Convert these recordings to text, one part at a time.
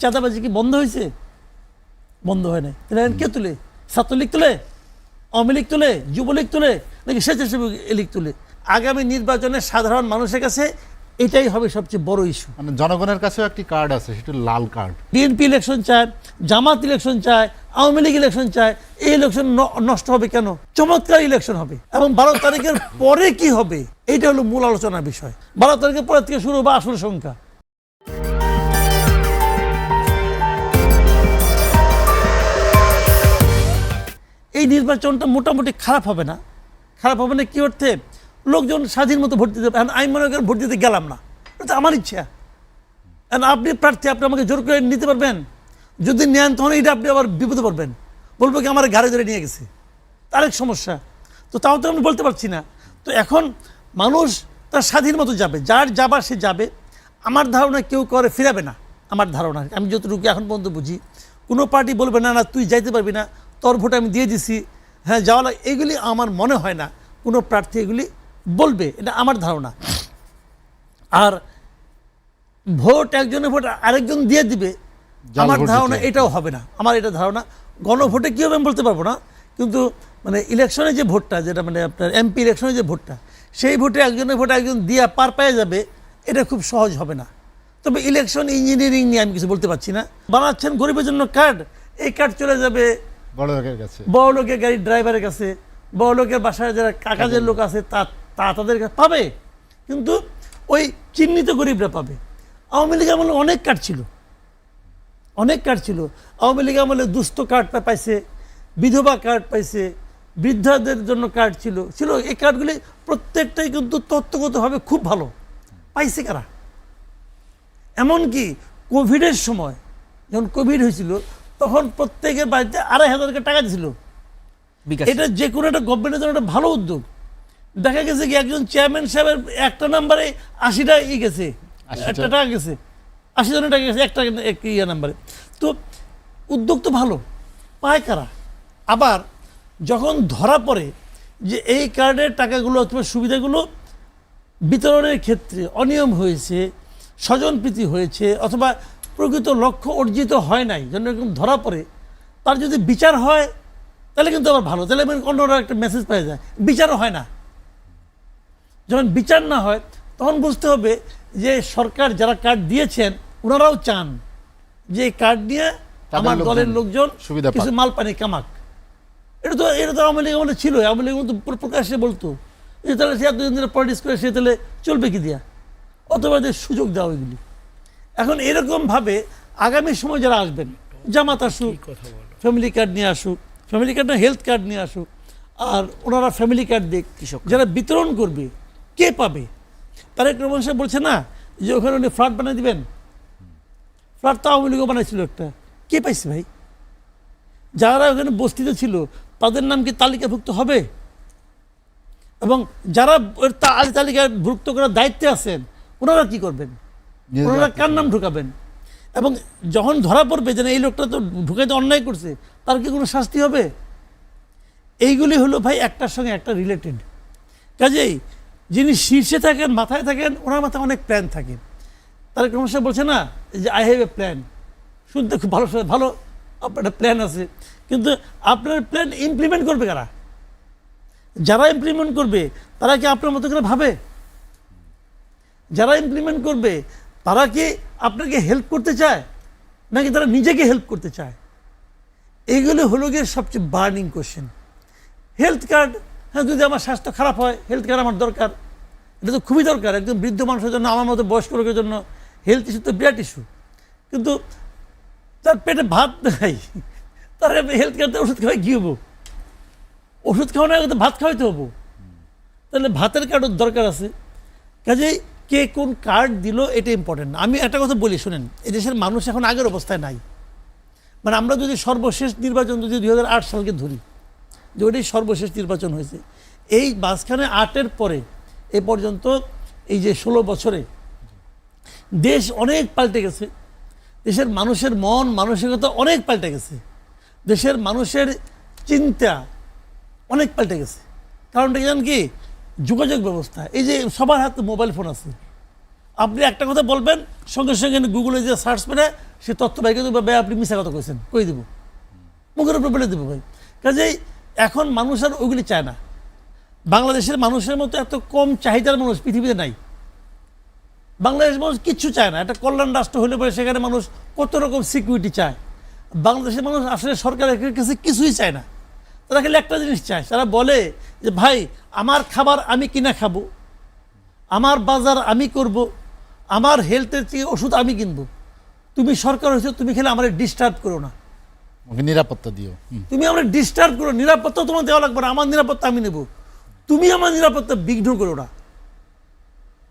চাঁদাবাজি কি বন্ধ হয়েছে? বন্ধ হয় না তাহলে কে তুলে? ছাত্রলীগ তুলে? আওয়ামী লীগ তুলে? যুবলীগ তুলে? নাকি স্বেচ্ছাসেবী লীগ তুলে? আগামী নির্বাচনে সাধারণ মানুষের কাছে এটাই হবে সবচেয়ে বড় ইস্যু মানে জনগণের কাছেও একটি কার্ড আছে সেটা লাল কার্ড বিএনপি ইলেকশন চায় জামাত ইলেকশন চায় আওয়ামী লীগ ইলেকশন চায় এই ইলেকশন নষ্ট হবে কেন? চমৎকার ইলেকশন হবে। এবং বারো তারিখের পরে কি হবে? এটা হলো মূল আলোচনার বিষয়। বারো তারিখের পরে থেকে শুরু হবে আসল সংখ্যা। এই নির্বাচনটা মোটামুটি খারাপ হবে না। খারাপ হবে না কি অর্থে লোকজন স্বাধীন মতো ভোট দিতে এখন আমি মনে করেন ভোট দিতে গেলাম না। এটা আমার ইচ্ছা। এখন আপনি প্রার্থী, আপনি আমাকে জোর করে নিতে পারবেন। যদি নেন, তখন এটা আপনি আবার বিপদে পড়বেন। বলব কি, আমার গাড়ি ধরে নিয়ে গেছে। তার এক সমস্যা, তো তাও তো আমি বলতে পারছি না। তো এখন মানুষ তার স্বাধীন মতো যাবে। যার যাবার সে যাবে। আমার ধারণা কেউ করে ফিরাবে না। আমার ধারণা আমি যতটুকু এখন পর্যন্ত বুঝি, কোনো পার্টি বলবে, না না, তুই যাইতে পারবি না। তোর ভোট আমি দিয়ে দিছি। হ্যাঁ যাওয়া লাগে এগুলি আমার মনে হয় না। কোনো প্রার্থী এগুলি বলবে এটা আমার ধারণা। আর ভোট একজনের ভোট আরেকজন দিয়ে দিবে আমার ধারণা এটাও হবে না। আমার এটা ধারণা গণভোটে কী হবে আমি বলতে পারব না কিন্তু মানে ইলেকশনে যে ভোটটা যেটা মানে আপনার এমপি ইলেকশনে যে ভোটটা সেই ভোটে একজনের ভোটে একজন দিয়া পার পেয়ে যাবে এটা খুব সহজ হবে না। তবে ইলেকশন ইঞ্জিনিয়ারিং নিয়ে আমি কিছু বলতে পারছি না। বানাচ্ছেন গরিবের জন্য কার্ড এই কার্ড চলে যাবে বড় লোকের কাছে। বড় লোকের গাড়ির ড্রাইভারের কাছে বড় লোকের বাসায় যারা কাকাজের লোক আছে তা তা তাদের কাছে পাবে। কিন্তু ওই চিহ্নিত গরিবরা পাবে। আওয়ামী লীগ আমলে অনেক কার্ড ছিল। অনেক কার্ড ছিল। আওয়ামী লীগ আমলে দুস্থ কার্ড পাইছে বিধবা কার্ড পাইছে বৃদ্ধাদের জন্য কার্ড ছিল। ছিল এই কার্ডগুলি প্রত্যেকটাই কিন্তু তত্ত্বগতভাবে খুব ভালো। পাইছে কারা? এমনকি কোভিডের সময় যখন কোভিড হয়েছিল তখন প্রত্যেকের বাড়িতে আড়াই হাজার টাকা দিছিল। বিকাশ। এটা যে কোনো একটা গভর্নমেন্টের জন্য একটা ভালো উদ্যোগ। দেখা গেছে কি একজন চেয়ারম্যান সাহেবের একটা নাম্বারে আশিটা ই গেছে একটা টাকা গেছে। আশি জনের টাকা গেছে একটা এক ইয়ে নাম্বারে তো উদ্যোগ তো ভালো পায় কারা? আবার যখন ধরা পড়ে যে এই কার্ডের টাকাগুলো অথবা সুবিধাগুলো বিতরণের ক্ষেত্রে অনিয়ম হয়েছে স্বজনপ্রীতি হয়েছে অথবা প্রকৃত লক্ষ্য অর্জিত হয় নাই জন্য এরকম ধরা পড়ে তার যদি বিচার হয় তাহলে কিন্তু আবার ভালো। তাহলে অন্যরা একটা মেসেজ পেয়ে যায় বিচারও হয় না। যখন বিচার না হয় তখন বুঝতে হবে যে সরকার যারা কার্ড দিয়েছেন ওনারাও চান যে কার্ড নিয়ে আমার দলের লোকজন সুবিধা কিছু মাল পানি কামাক। এটা তো এটা তো আওয়ামী লীগ আমলে ছিল আওয়ামী লীগ তো পুরো প্রকাশ্যে বলতো। যে তাহলে সে এতদিন ধরে পলিটিক্স করে সে তাহলে চলবে কি দিয়া? অথবা সুযোগ দেওয়া এগুলি এখন এরকমভাবে আগামী সময় যারা আসবেন জামাত আসুক ফ্যামিলি কার্ড নিয়ে আসুক ফ্যামিলি কার্ড না হেলথ কার্ড নিয়ে আসুক আর ওনারা ফ্যামিলি কার্ড দেখ কৃষক যারা বিতরণ করবে কে পাবে? তারেক রহমান সাহেব বলছে না যে ওখানে উনি ফ্ল্যাট বানিয়ে দিবেন? ফ্ল্যাট তো আওয়ামী লীগও বানাইছিল একটা। কে পাইছে ভাই? যারা ওখানে বস্তিতে ছিল তাদের নাম কি তালিকাভুক্ত হবে? এবং যারা ওর তা- তালিকায় ভুক্ত করার দায়িত্বে আছেন ওনারা কি করবেন? ওনারা কার নাম ঢুকাবেন? এবং যখন ধরা পড়বে যে এই লোকটা তো ঢুকাইতে অন্যায় করছে তার কি কোনো শাস্তি হবে? এইগুলি হলো ভাই একটার সঙ্গে একটা রিলেটেড কাজেই যিনি শীর্ষে থাকেন মাথায় থাকেন ওনার মাথায় অনেক প্ল্যান থাকে। তারেক রহমান সাহেব বলছে না যে আই হ্যাভ এ প্ল্যান শুনতে খুব ভালো ভালো আপনার প্ল্যান আছে। কিন্তু আপনার প্ল্যান ইমপ্লিমেন্ট করবে কারা? যারা ইমপ্লিমেন্ট করবে তারা কি আপনার মতো করে ভাবে? যারা ইমপ্লিমেন্ট করবে তারা কি আপনাকে হেল্প করতে চায়? নাকি তারা নিজেকে হেল্প করতে চায়? এইগুলো হলো গিয়ে সবচেয়ে বার্নিং কোশ্চেন হেলথ কার্ড হ্যাঁ যদি আমার স্বাস্থ্য খারাপ হয় হেলথ কার্ড আমার দরকার। এটা তো খুবই দরকার, একজন বৃদ্ধ মানুষের জন্য, আমার মতো বয়স্ক লোকের জন্য হেলথ ইস্যু তো বিরাট ইস্যু কিন্তু তার পেটে ভাত নাই, তার হেলথ কার্ডে ওষুধ খাওয়াই কী হব? ওষুধ খাওয়ানোর আগে তো ভাত খাওয়াইতে হব। তাহলে ভাতের কার্ডও দরকার আছে। কাজেই কে কোন কার্ড দিল এটা ইম্পর্টেন্ট আমি একটা কথা বলি, শুনেন, এই দেশের মানুষ এখন আগের অবস্থায় নাই। মানে আমরা যদি সর্বশেষ নির্বাচন যদি দু হাজার আট সালকে ধরি, যে ওটাই সর্বশেষ নির্বাচন হয়েছে, এই মাঝখানে আটের পরে, এ পর্যন্ত এই যে ষোলো বছরে, দেশ অনেক পাল্টে গেছে। দেশের মানুষের মন, মানসিকতা অনেক পাল্টে গেছে। দেশের মানুষের চিন্তা অনেক পাল্টে গেছে। কারণটা কি জানেন কি? যোগাযোগ ব্যবস্থা, এই যে সবার হাতে মোবাইল ফোন আছে। আপনি একটা কথা বলবেন, সঙ্গে সঙ্গে গুগলে যে সার্চ করে সে তথ্য বাইকে দেবো, ভাই আপনি মিশা কথা কইছেন, কই দেবো? মুখের উপরে বলে দেবো ভাই। কাজেই এখন মানুষ আর ওইগুলি চায় না। বাংলাদেশের মানুষের মতো এত কম চাহিদার মানুষ পৃথিবীতে নাই। বাংলাদেশ মানুষ কিচ্ছু চায় না। একটা কল্যাণ রাষ্ট্র হলে পরে সেখানে মানুষ কত রকম সিকিউরিটি চায়। বাংলাদেশের মানুষ আসলে সরকারের কাছে কিছুই চায় না। তারা খালি একটা জিনিস চায় তারা বলে যে ভাই আমার খাবার আমি কিনা খাব আমার বাজার আমি করব আমার হেলথের থেকে ওষুধ আমি কিনবো। তুমি সরকার হয়েছে তুমি খেলে আমার ডিস্টার্ব করো না। নিরাপত্তা দিও। তুমি আমার ডিস্টার্ব করো নিরাপত্তা তোমার দেওয়া লাগবে না আমার নিরাপত্তা আমি নেব। তুমি আমার নিরাপত্তা বিঘ্ন করো না।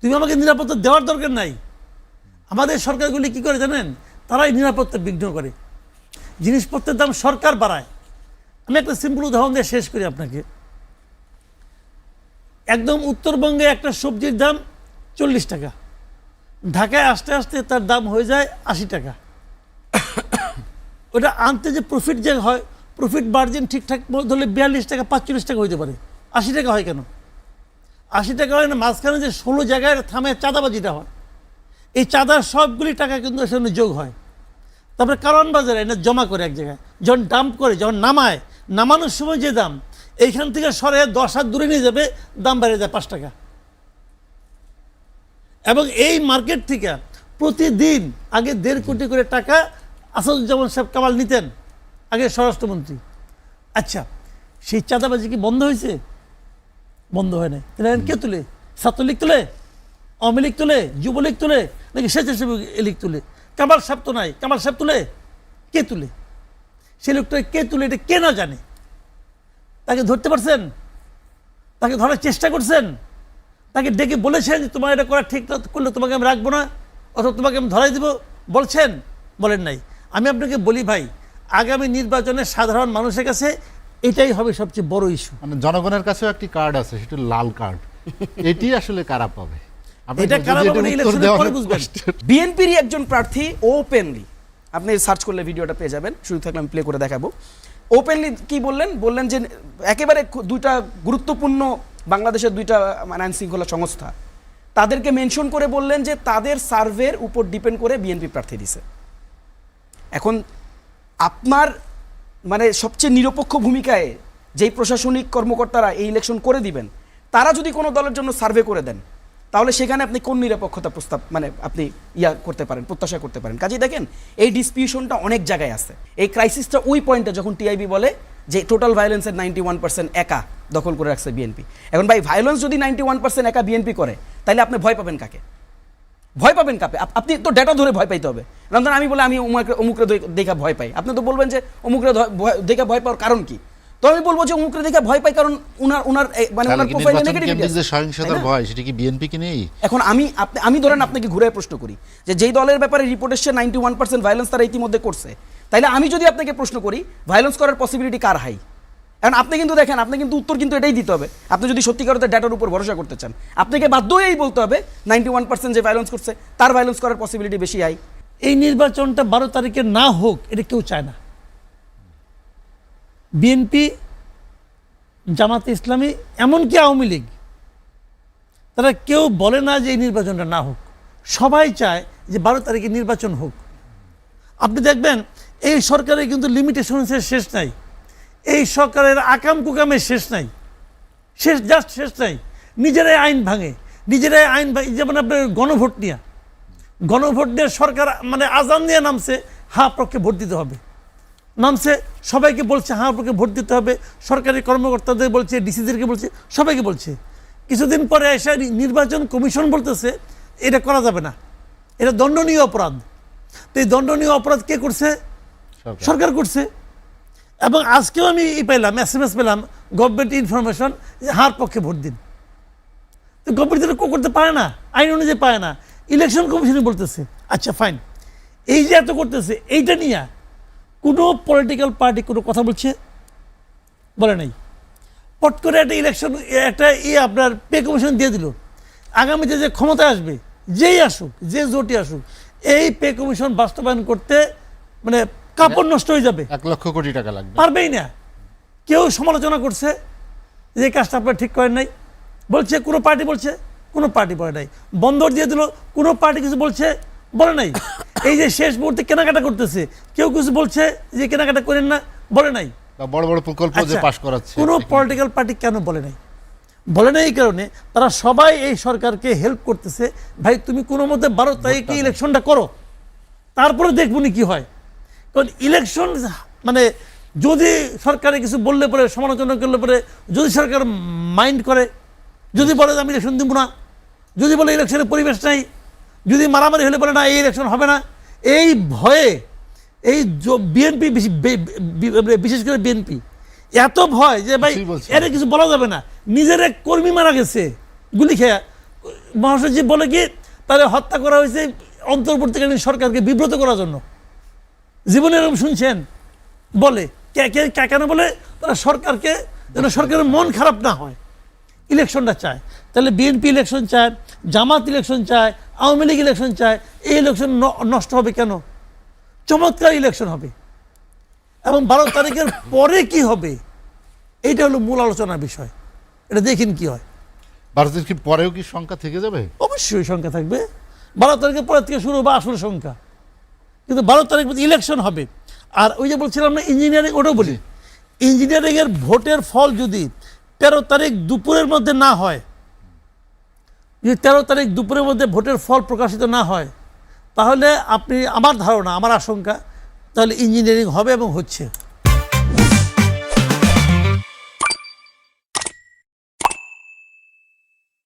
তুমি আমাকে নিরাপত্তা দেওয়ার দরকার নাই। আমাদের সরকারগুলি কি করে জানেন? তারাই নিরাপত্তা বিঘ্ন করে। জিনিসপত্রের দাম সরকার বাড়ায়। আমি একটা সিম্পল উদাহরণ দিয়ে শেষ করি আপনাকে। একদম উত্তরবঙ্গে একটা সবজির দাম চল্লিশ টাকা। ঢাকায় আস্তে আস্তে তার দাম হয়ে যায় আশি টাকা। ওটা আনতে যে প্রফিট যে হয় প্রফিট মার্জিন ঠিকঠাক ধরলে বিয়াল্লিশ টাকা, পাঁচচল্লিশ টাকা হইতে পারে। আশি টাকা হয় কেন? আশি টাকা হয় না, মাঝখানে যে ষোলো জায়গায় থামে চাঁদাবাজিটা হয়। এই চাঁদার সবগুলি টাকা কিন্তু সেখানে যোগ হয়। তারপরে কারণ বাজারে এনে জমা করে এক জায়গায়। যখন ডাম্প করে, যখন নামায় নামানোর সময় যে দাম, এইখান থেকে সরে দশ হাত দূরে নিয়ে যাবে, দাম বেড়ে যায় পাঁচ টাকা। এবং এই মার্কেট থেকে প্রতিদিন আগে দেড় কোটি করে টাকা আসাদুজ্জামান সাহেব কামাল নিতেন, আগে স্বরাষ্ট্রমন্ত্রী। আচ্ছা সেই চাঁদাবাজি কি বন্ধ হয়েছে? বন্ধ হয় নাই। তাহলে কে তুলে? ছাত্রলীগ তুলে? আওয়ামী লীগ তুলে? যুবলীগ তুলে? নাকি স্বেচ্ছাসেবী লীগ তুলে? কামাল সাহেব তো নাই। কামাল সাহেব তুলে? কে তুলে? সে লোকটা কে তুলে এটা কে না জানে? তাকে ধরতে পারছেন? তাকে ধরার চেষ্টা করছেন? তাকে ডেকে বলেছেন যে তোমার এটা করা ঠিক করলে তোমাকে আমি রাখব না অথবা তোমাকে আমি ধরাই দেবো। বলছেন? বলেন নাই। আমি আপনাকে বলি ভাই আগামী নির্বাচনে সাধারণ মানুষের কাছে এটাই হবে সবচেয়ে বড় ইস্যু মানে জনগণের কাছেও একটি কার্ড আছে সেটা লাল কার্ড এটি আসলে কারা পাবে? আপনি এটা কারা পাবে না, উত্তর ইলেকশনের দেওয়া পরে অনেক বুঝবেন। কষ্টের। একজন প্রার্থী ওপেনলি আপনি সার্চ করলে ভিডিওটা পেয়ে যাবেন। শুরু থাকলে আমি প্লে করে দেখাবো। ওপেনলি কি বললেন? বললেন যে একেবারে দুইটা গুরুত্বপূর্ণ বাংলাদেশের দুইটা মানে আইন শৃঙ্খলা সংস্থা। তাদেরকে মেনশন করে বললেন যে তাদের সার্ভের উপর ডিপেন্ড করে বিএনপি প্রার্থী দিছে। এখন আপনার মানে সবচেয়ে নিরপেক্ষ ভূমিকায় যেই প্রশাসনিক কর্মকর্তারা এই ইলেকশন করে দিবেন, তারা যদি কোনো দলের জন্য সার্ভে করে দেন তাহলে সেখানে আপনি কোন নিরপেক্ষতা প্রস্তাব মানে আপনি ইয়া করতে পারেন, প্রত্যাশা করতে পারেন? কাজেই দেখেন, এই ডিসপিউশনটা অনেক জায়গায় আছে। এই ক্রাইসিসটা ওই পয়েন্টে যখন টিআইবি বলে যে টোটাল ভায়োলেন্সের নাইনটি ওয়ান পার্সেন্ট একা দখল করে রাখছে বিএনপি এখন ভাই ভায়োলেন্স যদি নাইনটি ওয়ান পার্সেন্ট একা বিএনপি করে, তাহলে আপনি ভয় পাবেন কাকে? ভয় পাবেন কাপে আপনি তো ডেটা ধরে ভয় পাইতে হবে। আমি বলে, আমি অমুকরে অমুকরে দেখা ভয় পাই। আপনি তো বলবেন যে অমুকরে দেখে ভয় পাওয়ার কারণ কি? তো আমি বলব যে অমুকরে দেখে ভয় পাই কারণ উনার উনার মানে উনার প্রোফাইলে কেন্দ্রিক যে সহিংসতার ভয় সেটা কি বিএনপি কি নেই এখন আমি আপনি আমি ধরেন আপনাকে ঘুরে প্রশ্ন করি যে যেই দলের ব্যাপারে রিপোর্ট এসছে নাইনটি ওয়ান পার্সেন্ট ভায়োলেন্স তারা ইতিমধ্যে করছে তাইলে আমি যদি আপনাকে প্রশ্ন করি ভায়োলেন্স করার পসিবিলিটি কার হাই এখন আপনি কিন্তু দেখেন আপনি কিন্তু উত্তর কিন্তু এটাই দিতে হবে আপনি যদি সত্যিকার ডেটার উপর ভরসা করতে চান আপনাকে বাধ্য হয়েই বলতে হবে নাইনটি ওয়ান পার্সেন্ট যে ভায়োলেন্স করছে তার ভায়োলেন্স করার পসিবিলিটি বেশি হাই এই নির্বাচনটা বারো তারিখে না হোক এটা কেউ চায় না। বিএনপি, জামাতে ইসলামী, এমনকি আওয়ামী লীগ, তারা কেউ বলে না যে এই নির্বাচনটা না হোক। সবাই চায় যে বারো তারিখে নির্বাচন হোক। আপনি দেখবেন, এই সরকারের কিন্তু লিমিটেশনসের শেষ নাই। এই সরকারের আকাম কুকামের শেষ নাই। শেষ জাস্ট শেষ নাই। নিজেরাই আইন ভাঙে। নিজেরাই আইন ভাঙে। যেমন আপনার গণভোট নিয়ে। গণভোট নিয়ে সরকার মানে আজান দিয়ে নামছে হা পক্ষে ভোট দিতে হবে। নামছে সবাইকে বলছে হা পক্ষে ভোট দিতে হবে। সরকারি কর্মকর্তাদের বলছে ডিসিদেরকে বলছে সবাইকে বলছে। কিছুদিন পরে এসে নির্বাচন কমিশন বলতেছে এটা করা যাবে না। এটা দণ্ডনীয় অপরাধ। তো এই দণ্ডনীয় অপরাধ কে করছে? সরকার। করছে। এবং আজকেও আমি ই পেলাম এস এম এস পেলাম গভর্নমেন্ট ইনফরমেশন যে হার পক্ষে ভোট দিন। তো গভর্নমেন্ট করতে পারে না আইন অনুযায়ী পারে না। ইলেকশন কমিশনে বলতেছে আচ্ছা ফাইন এই যে এত করতেছে এইটা নিয়ে কোনো পলিটিক্যাল পার্টি কোনো কথা বলছে? বলে নাই। পট করে একটা ইলেকশন একটা ইয়ে আপনার পে কমিশন দিয়ে দিল। আগামীতে যে ক্ষমতায় আসবে যেই আসুক যে জোটই আসুক এই পে কমিশন বাস্তবায়ন করতে মানে কাপড় নষ্ট হয়ে যাবে। এক লক্ষ কোটি টাকা লাগবে। পারবেই না। কেউ সমালোচনা করছে যে এই কাজটা আপনার ঠিক করেন নাই। বলছে কোনো পার্টি বলছে কোনো পার্টি বলে নাই। বন্দর দিয়ে দিল কোনো পার্টি কিছু বলছে বলে নাই। এই যে শেষ মুহূর্তে কেনাকাটা করতেছে কেউ কিছু বলছে যে কেনাকাটা করেন না বলে নাই। বড় বড় প্রকল্প যে আচ্ছা, পাশ করাচ্ছে। কোনো পলিটিক্যাল পার্টি কেন বলে নাই? বলে নাই এই কারণে তারা সবাই এই সরকারকে হেল্প করতেছে। ভাই তুমি কোনো মতে বারো তারিখে ইলেকশনটা করো। তারপরে দেখবনি কি হয়। কারণ ইলেকশন মানে যদি সরকারে কিছু বললে পরে সমালোচনা করলে পরে যদি সরকার মাইন্ড করে যদি বলে আমি ইলেকশন দিব না যদি বলে ইলেকশনের পরিবেশ নাই যদি মারামারি হলে বলে না এই ইলেকশন হবে না। এই ভয়ে এই বিএনপি বিশেষ করে বিএনপি এত ভয় যে ভাই এর কিছু বলা যাবে না। নিজের এক কর্মী মারা গেছে গুলি খেয়া। মহাসচিব বলে কি তাহলে হত্যা করা হয়েছে অন্তর্বর্তীকালীন সরকারকে বিব্রত করার জন্য। জীবনে এরকম শুনছেন? বলে। কে কে কে- কেন বলে? তারা সরকারকে যেন সরকারের মন খারাপ না হয়। ইলেকশনটা চায়। তাহলে বিএনপি ইলেকশন চায় জামাত ইলেকশন চায় আওয়ামী লীগ ইলেকশন চায় এই ইলেকশন নষ্ট হবে কেন? চমৎকার ইলেকশন হবে। এবং বারো তারিখের পরে কি হবে? এইটা হলো মূল আলোচনার বিষয়। এটা দেখিন কি হয়। ভারতের কি পরেও কি সংখ্যা থেকে যাবে? অবশ্যই সংখ্যা থাকবে। বারো তারিখের পরের থেকে শুরু হবে আসল সংখ্যা। কিন্তু বারো তারিখ ইলেকশন হবে। আর ওই যে বলছিলাম না ইঞ্জিনিয়ারিং ওটাও বলি। ইঞ্জিনিয়ারিংয়ের ভোটের ফল যদি তেরো তারিখ দুপুরের মধ্যে না হয়। যদি তেরো তারিখ দুপুরের মধ্যে ভোটের ফল প্রকাশিত না হয়, তাহলে আপনি, আমার ধারণা, আমার আশঙ্কা, তাহলে ইঞ্জিনিয়ারিং হবে এবং হচ্ছে।